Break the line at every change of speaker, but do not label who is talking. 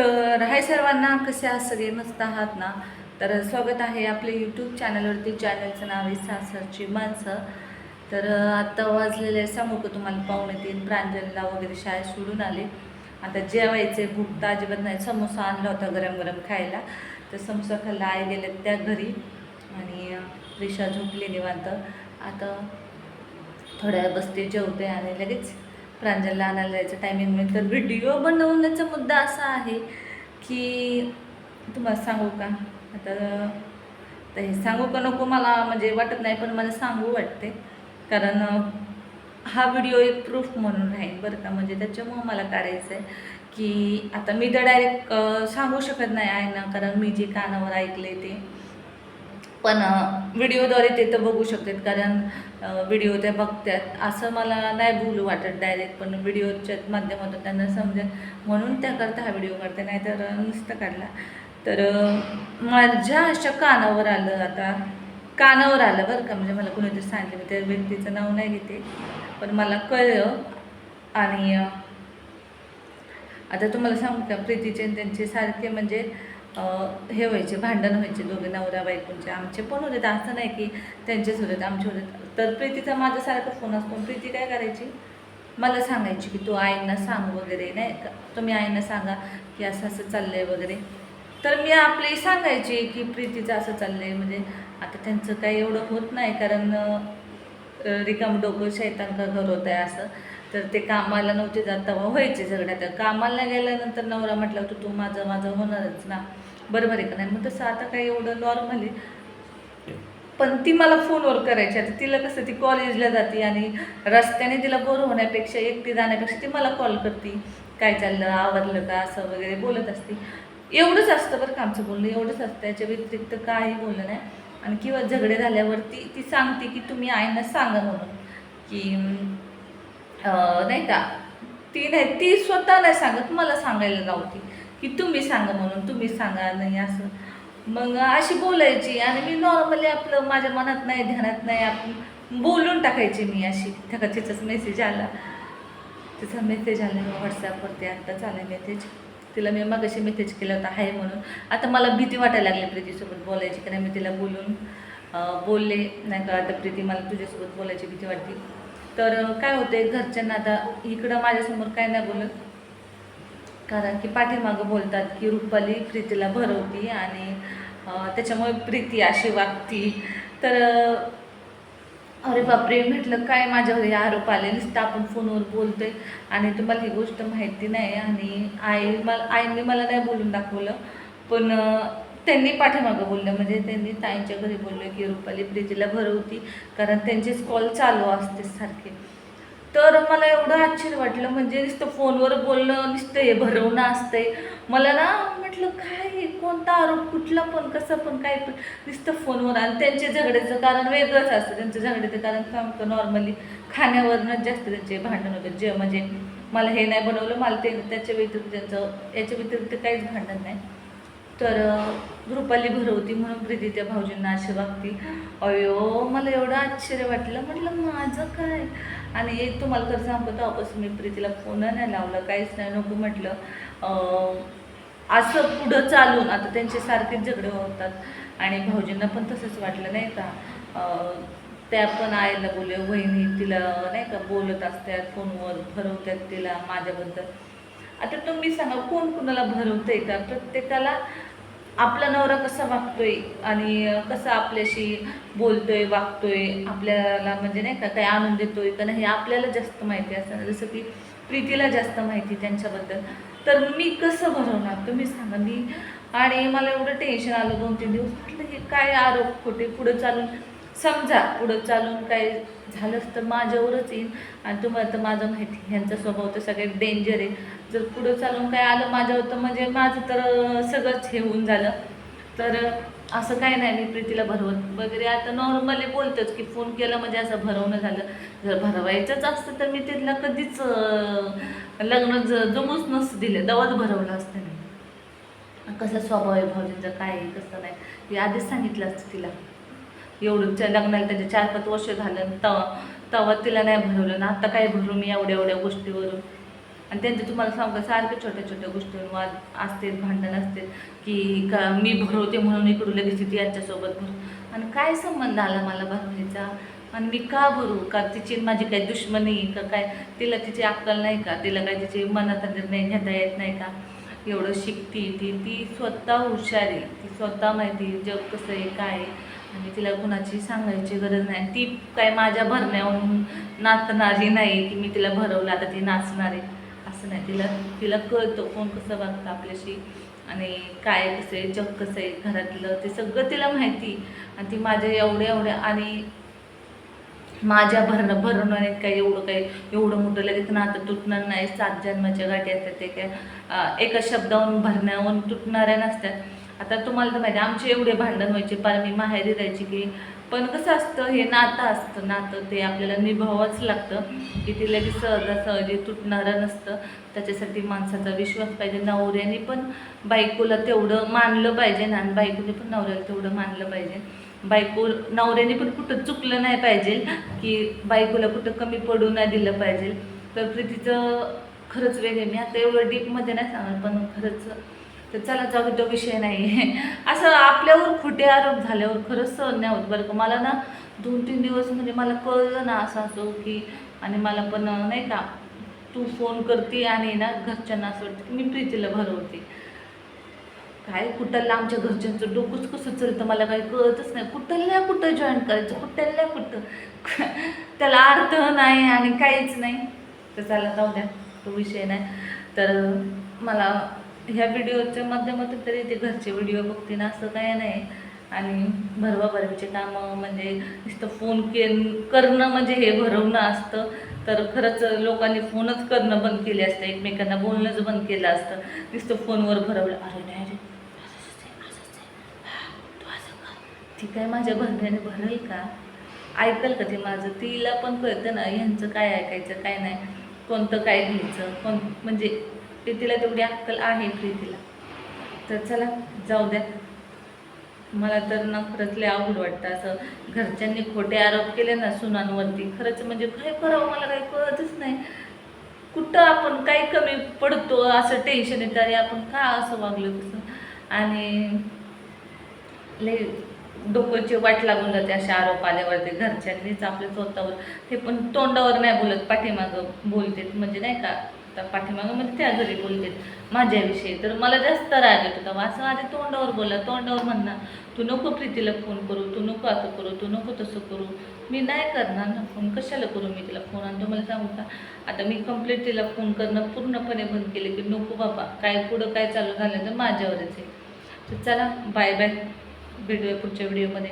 तर हाय सर्वांना कसे आहात? सगळे मस्त आहात ना? तर स्वागत आहे आपल्या यूट्यूब चॅनलवरती चॅनलचं नाव आहे सासरची माणसं. तर आत्ता वाजलेले सांगू का तुम्हाला पाहुणे तीन प्रांजलला वगैरे शाळेत सोडून आले. आता जेवायचे. भूक तर अजिबात नाही. समोसा आणला होता गरम गरम खायला. तर समोसा खाल्ला. आई गेले त्या घरी. आणि अं, रिक्षा झोपली निवांत. आता थोड्या वेळ बसते जेवते आणि लगेच प्रांजलला आणायला जायचं टायमिंग तर व्हिडिओ बनवण्याचा मुद्दा असा आहे की तुम्हाला सांगू का? आता तर हे सांगू का नको मला? म्हणजे वाटत नाही पण मला सांगू वाटते. कारण हा व्हिडिओ एक प्रूफ म्हणून राहील बरं का. म्हणजे त्याच्यामुळं मला काढायचं आहे की आता मी तर डायरेक्ट सांगू शकत नाही आहे ना कारण मी जे कानावर ऐकले ते. पण व्हिडिओद्वारे ते तर बघू शकतात कारण व्हिडिओ त्या बघतात. असं मला नाही बोलू वाटत डायरेक्ट पण व्हिडिओच्या माध्यमातून त्यांना समजेल. म्हणून त्याकरता हा व्हिडिओ करते नाही तर नुसतं काढला. तर माझ्या अशा कानावर आलं आता. कानावर आलं बरं का म्हणजे मला कोणीतरी सांगितलं मी त्या व्यक्तीचं नाव नाही घेते. पण मला कळलं आणि आता तुम्हाला सांगू का प्रीतीचे त्यांचे सारखे म्हणजे हे व्हायचे भांडण व्हायचे दोघे नवऱ्या बायकोंचे. आमचे पण होते. असं नाही की त्यांचेच होते आमचे होते. तर प्रीतीचा माझा सारखा फोन असतो. प्रीती काय करायची? मला सांगायची की तू आईंना सांग वगैरे नाही का? तुम्ही आईंना सांगा की असं असं चाललं आहे वगैरे. तर मी आपली सांगायची की प्रीतीचं असं चाललं आहे म्हणजे आता त्यांचं काही एवढं होत नाही कारण रिकाम डोकं शैतांक का घर होत आहे असं. तर ते कामाला नव्हते जात तेव्हा व्हायचे सगळ्या तर कामाला गेल्यानंतर नवरा म्हटलं तर तू माझं माझं होणारच ना. बरोबर आहे का नाही? मग तसं आता काही एवढं नॉर्मल आहे. पण ती मला फोनवर करायची. आता तिला कसं ती कॉलेजला जाते आणि रस्त्याने तिला बोर होण्यापेक्षा एकटी जाण्यापेक्षा ती मला कॉल करते. काय चाललं? आवरलं का? असं वगैरे बोलत असते. एवढंच असतं बरं का आमचं बोलणं. एवढंच असतं. याच्या व्यतिरिक्त काही बोलणं नाही. आणि किंवा झगडे झाल्यावरती ती सांगते की तुम्ही आईना सांगा म्हणून की नाही का? ती नाही ती स्वतः नाही सांगत मला सांगायला लावती. की तुम्ही सांगा म्हणून तुम्ही सांगा नाही असं. मग अशी बोलायची आणि मी नॉर्मली आपलं माझ्या मनात नाही ध्यानात नाही आपण बोलून टाकायची मी अशी. त्या तिचाच मेसेज आला. तिचा मेसेज आला मी व्हॉट्सॲपवरती आत्ताच आला मेसेज तिला मी मगाशी मेसेज केला होता हाय म्हणून. आता मला भीती वाटायला लागली प्रीतीसोबत बोलायची कारण मी तिला बोलून बोलले. नाही का आता प्रीती मला तुझ्यासोबत बोलायची भीती वाटते. तर काय होते घरच्यांना आता इकडं माझ्यासमोर काय नाही बोलत. कारण की पाठीमागं बोलतात की रुपाली प्रीतीला भरवती आणि त्याच्यामुळे प्रीती अशी वागती. तर अरे बापरे म्हटलं काय माझ्यावर हे आरोप आले नुसतं आपण फोनवर बोलतोय आणि तुम्हाला ही गोष्ट माहिती नाही आणि आई मला आईने मला नाही बोलून दाखवलं. पण त्यांनी पाठीमागं बोललं. म्हणजे त्यांनी ताईंच्या घरी बोललं की रुपाली प्रीतीला भरवती कारण त्यांचेच कॉल चालू असते सारखे. तर मला एवढं आश्चर्य वाटलं. म्हणजे नुसतं फोनवर बोलणं नुसतं हे भरवणं असतंय. मला ना म्हटलं काय कोणता आरोप? कुठला पण? कसं पण? काय पण? नुसतं फोनवर. आणि त्यांचे झगड्याचं कारण वेगळंच असतं. त्यांचं झगड्याचं कारण सांगतो नॉर्मली खाण्यावरनंच जास्त त्यांचे भांडण होतं. जे म्हणजे मला हे नाही बनवलं मला ते त्याच्या व्यतिरिक्त त्यांचं याच्या व्यतिरिक्त काहीच भांडण नाही. तर रुपाली भरवती म्हणून प्रीती त्या भाऊजींना अशी वागती अयो मला एवढं आश्चर्य वाटलं. म्हटलं माझं काय? आणि एक तुम्हाला तर सांगतो तेव्हापासून मी प्रीतीला फोन नाही लावला काहीच नाही. नको म्हटलं असं पुढं चालून आता त्यांचे सारखेच झगडे होतात. आणि भाऊजींना पण तसंच वाटलं नाही का? त्या पण आईला बोलले वहिनी तिला नाही का बोलत असतात फोनवर भरवतात तिला माझ्याबद्दल. आता तुम्ही सांगा कोण कुणाला भरवतंय का? प्रत्येकाला आपला नवरा कसा वागतोय आणि कसा आपल्याशी बोलतोय वागतोय आपल्याला म्हणजे नाही का काही आनंद देतोय का नाही हे आपल्याला जास्त माहिती असणार जसं की प्रीतीला जास्त माहिती त्यांच्याबद्दल. तर मी कसं भरवणार तुम्ही सांगा. मी आणि मला एवढं टेन्शन आलं दोन तीन दिवस. म्हटलं हे काय आरोप खोटे पुढं चालून समजा पुढं चालून काय झालंच तर माझ्यावरच येईल. आणि तुम्हाला तर माझं माहिती ह्यांचा स्वभाव तर सगळ्यात डेंजर आहे. जर पुढं चालून काय आलं माझ्यावर तर म्हणजे माझं तर सगळंच हे होऊन झालं. तर असं काय नाही मी प्रीतीला भरवत वगैरे. आता नॉर्मली बोलतोच की फोन केला म्हणजे असं भरवणं झालं. जर भरवायचंच असतं तर मी तिथला कधीच लग्न ज जमूच नसतं दिलं. दवाच भरवलं असतं मी. कसा स्वभाव आहे भाऊजींचा काय आहे कसं नाही. हे आधीच सांगितलं असतं तिला. एवढं त्या लग्नाला त्याचे चार पाच वर्ष झालं. तवा तेव्हा तिला नाही भरवलं ना. आता काय भरू मी एवढ्या एवढ्या गोष्टीवरून? आणि त्यांचं तुम्हाला सांगू का? सारख्या छोट्या छोट्या गोष्टींवर वाद असतील भांडण असते की का मी भरवते म्हणून इकडून लगेच ती यांच्यासोबत भरू आणि काय संबंध आला मला भरवायचा? आणि मी का भरू? का तिची माझी काही दुश्मनी का काय? तिला तिची अक्कल नाही का? तिला काय तिची मनात निर्णय घेता येत नाही का? एवढं शिकती ती. ती स्वतः हुशार आहे. ती स्वतः माहिती आहे जग कसं आहे काय आहे. आणि तिला कुणाची सांगायची गरज नाही. ती काय माझ्या भरण्याहून नाचणारी नाही की मी तिला भरवलं आता ती नाचणार आहे. असं नाही तिला तिला कळतं कोण कसं वागतं आपल्याशी आणि काय कसं आहे जग कसं आहे घरातलं ते सगळं तिला माहिती. आणि ती माझ्या एवढ्या एवढ्या आणि माझ्या भरणं भरवण्याने काय एवढं काही एवढं मोठं लगेच नातं तुटणार नाही. सात जन्माच्या गाठी असतात ते काय एका शब्दावरून भरण्यावरून तुटणाऱ्या नसतात. आता तुम्हाला तर माहिती आहे, आमचे एवढे भांडण व्हायचे पार मी माहेरी राहायची की पण कसं असतं हे नातं असतं नातं ते आपल्याला निभावावंच लागतं की ते लगेच सहजासहजी तुटणारं नसतं. त्याच्यासाठी माणसाचा विश्वास पाहिजे नवऱ्याने पण बायकोला तेवढं मानलं पाहिजे ना आणि बायकोने पण नवऱ्याला तेवढं मानलं पाहिजे. बायको नवऱ्याने पण कुठं चुकलं नाही पाहिजे की बायकोला कुठं कमी पडू नाही दिलं पाहिजे. तर प्रीतीचं खरंच वेगळे मी आता एवढं डीपमध्ये नाही सांगणार पण खरंच तर चला जाऊ तो विषय नाही असं आपल्यावर खोटे आरोप झाल्यावर खरंच सहन नाही होत बरं का. मला ना दोन तीन दिवस म्हणजे मला कळलं ना असं असो की आणि मला पण नाही का तू फोन करते आणि ना घरच्यांना असं वाटतं की मी प्रीतीला भरवते. काय कुठल्या आमच्या घरच्यांचं डोकंच कसं चालतं मला काही कळतच नाही. कुठल्या कुठं जॉईन करायचं कुठल्या कुठं. त्याला अर्थ नाही आणि काहीच नाही. तर चला जाऊ द्या तो विषय नाही. तर मला ह्या व्हिडिओच्या माध्यमातून तरी ते घरचे व्हिडिओ बघते ना असं काय नाही. आणि भरवा भरवीचे कामं म्हणजे नुसतं फोन के करणं म्हणजे हे भरवणं असतं. तर खरंच लोकांनी फोनच करणं बंद केले असतं. एकमेकांना बोलणंच बंद केलं असतं. नुसतं फोनवर भरवलं अरे नाही रे ती काय माझ्या भरण्याने भरेल का? ऐकल का ते माझं? तिला पण कळतं ना ह्यांचं काय ऐकायचं काय नाही. कोणतं काय घ्यायचं? कोण म्हणजे प्रीतीला तिला तेवढी अक्कल आहे प्रीतीला. तर चला जाऊ द्या. मला तर ना खरंच लय अवघड वाटतं असं. घरच्यांनी खोटे आरोप केले ना सुनांवरती. खरंच म्हणजे काय करावं मला काही कळतच नाही. कुठं आपण काही कमी पडतो असं टेन्शन येतं अरे आपण का असं वागलो कसं आणि लय डोक्याची वाट लागून जाते अशा आरोप आल्यावरती. घरच्यांनीच आपल्या स्वतःवर ते पण तोंडावर नाही बोलत पाठीमागं बोलतेत. म्हणजे नाही का? आता पाठीमागं म्हणजे त्या घरी बोलतात माझ्याविषयी. तर मला जास्त राग येत होता. असं आधी तोंडावर बोला तोंडावर म्हणणार तू नको प्रीतीला फोन करू तू नको असं करू तू नको तसं करू. मी नाही करणार ना फोन कशाला करू मी तिला फोन आणि तुम्हाला सांगू का आता मी कंप्लीट तिला फोन करणं पूर्णपणे बंद केले की नको बाबा. काय पुढं काय चालू झालं तर माझ्यावरच आहे. तर चला बाय बाय भेटूया पुढच्या व्हिडिओमध्ये